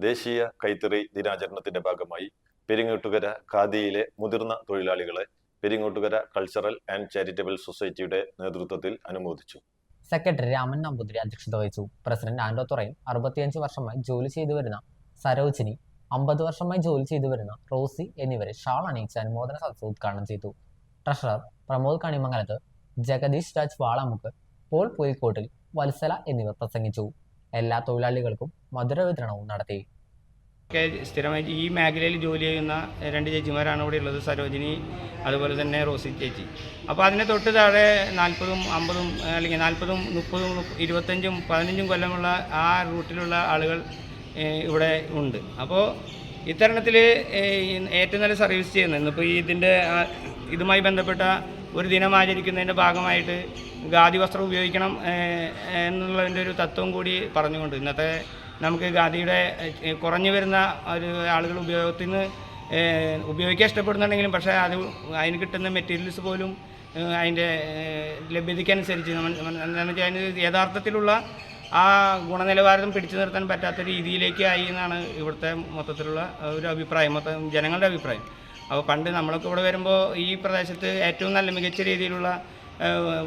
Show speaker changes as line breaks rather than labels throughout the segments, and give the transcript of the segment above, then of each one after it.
ദേശീയ കൈത്തറി ദിനാചരണത്തിന്റെ ഭാഗമായി പെരിങ്ങോട്ടുകര ഖാദിയിലെ മുതിർന്ന തൊഴിലാളികളെ പെരിങ്ങോട്ടുകര കൾച്ചറൽ ആൻഡ് ചാരിറ്റബിൾ സൊസൈറ്റിയുടെ നേതൃത്വത്തിൽ അനുമോദിച്ചു.
സെക്രട്ടറി രാമൻ നമ്പൂതിരി അധ്യക്ഷത വഹിച്ചു. പ്രസിഡന്റ് ആൻഡോ തുറയും അറുപത്തിയഞ്ച് വർഷമായി ജോലി ചെയ്തു വരുന്ന സരോജിനി അമ്പത് വർഷമായി ജോലി ചെയ്തു വരുന്ന റോസി എന്നിവരെ ഷാൾ അണിയിച്ച് അനുമോദന സദസ്സ് ഉദ്ഘാടനം ചെയ്തു. ട്രഷറർ പ്രമോദ് കണിമംഗലത്ത് ജഗദീഷ് രാജ് വാളമുക്ക് പോൾ പുലിക്കോട്ടിൽ വത്സല എന്നിവർ പ്രസംഗിച്ചു. എല്ലാ തൊഴിലാളികൾക്കും മധുര വിതരണവും നടത്തി.
സ്ഥിരമായി ഈ മേഖലയിൽ ജോലി ചെയ്യുന്ന രണ്ട് ചേച്ചിമാരാണ് ഇവിടെ ഉള്ളത് സരോജിനി അതുപോലെ തന്നെ റോസി ചേച്ചി. അപ്പോൾ അതിനെ തൊട്ട് താഴെ നാൽപ്പതും അമ്പതും അല്ലെങ്കിൽ നാൽപ്പതും മുപ്പതും മുപ്പ- ഇരുപത്തഞ്ചും പതിനഞ്ചും കൊല്ലമുള്ള ആ റൂട്ടിലുള്ള ആളുകൾ ഇവിടെ ഉണ്ട്. അപ്പോൾ ഇത്തരണത്തിൽ ഏറ്റവും നല്ല സർവീസ് ചെയ്യുന്നത് ഇന്നിപ്പോൾ ഇതിന്റെ ഇതുമായി ബന്ധപ്പെട്ട ഒരു ദിനം ആചരിക്കുന്നതിന്റെ ഭാഗമായിട്ട് ഖാദി വസ്ത്രം ഉപയോഗിക്കണം എന്നുള്ളതിന്റെ ഒരു തത്വം കൂടി പറഞ്ഞുകൊണ്ട് ഇന്നത്തെ നമുക്ക് ഖാദിയുടെ കുറഞ്ഞു വരുന്ന ഒരു ആളുകൾ ഉപയോഗത്തിൽ നിന്ന് ഉപയോഗിക്കാൻ ഇഷ്ടപ്പെടുന്നുണ്ടെങ്കിലും പക്ഷേ അത് അതിന് കിട്ടുന്ന മെറ്റീരിയൽസ് പോലും അതിന്റെ ലഭ്യതയ്ക്കനുസരിച്ച് എന്താണെന്ന് വെച്ചാൽ അതിന് യഥാർത്ഥത്തിലുള്ള ആ ഗുണനിലവാരം പിടിച്ചു നിർത്താൻ പറ്റാത്ത രീതിയിലേക്ക് ആയി എന്നാണ് ഇവിടുത്തെ മൊത്തത്തിലുള്ള ഒരു അഭിപ്രായം മൊത്തം ജനങ്ങളുടെ അഭിപ്രായം. അപ്പോൾ പണ്ട് നമ്മളൊക്കെ ഇവിടെ വരുമ്പോൾ ഈ പ്രദേശത്ത് ഏറ്റവും നല്ല മികച്ച രീതിയിലുള്ള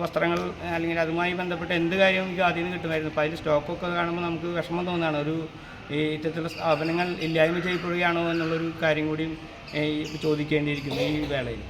വസ്ത്രങ്ങൾ അല്ലെങ്കിൽ അതുമായി ബന്ധപ്പെട്ട എന്ത് കാര്യവും ഈ ആദ്യം കിട്ടുമായിരുന്നു. അപ്പോൾ അതിൽ സ്റ്റോക്കൊക്കെ കാണുമ്പോൾ നമുക്ക് വിഷമം തോന്നുകയാണ്. ഒരു ഈ ഇത്തരത്തിലുള്ള സ്ഥാപനങ്ങൾ ഇല്ലായ്മ ചെയ്യപ്പെടുകയാണോ എന്നുള്ളൊരു കാര്യം കൂടിയും ചോദിക്കേണ്ടിയിരിക്കുന്നു ഈ വേളയിൽ.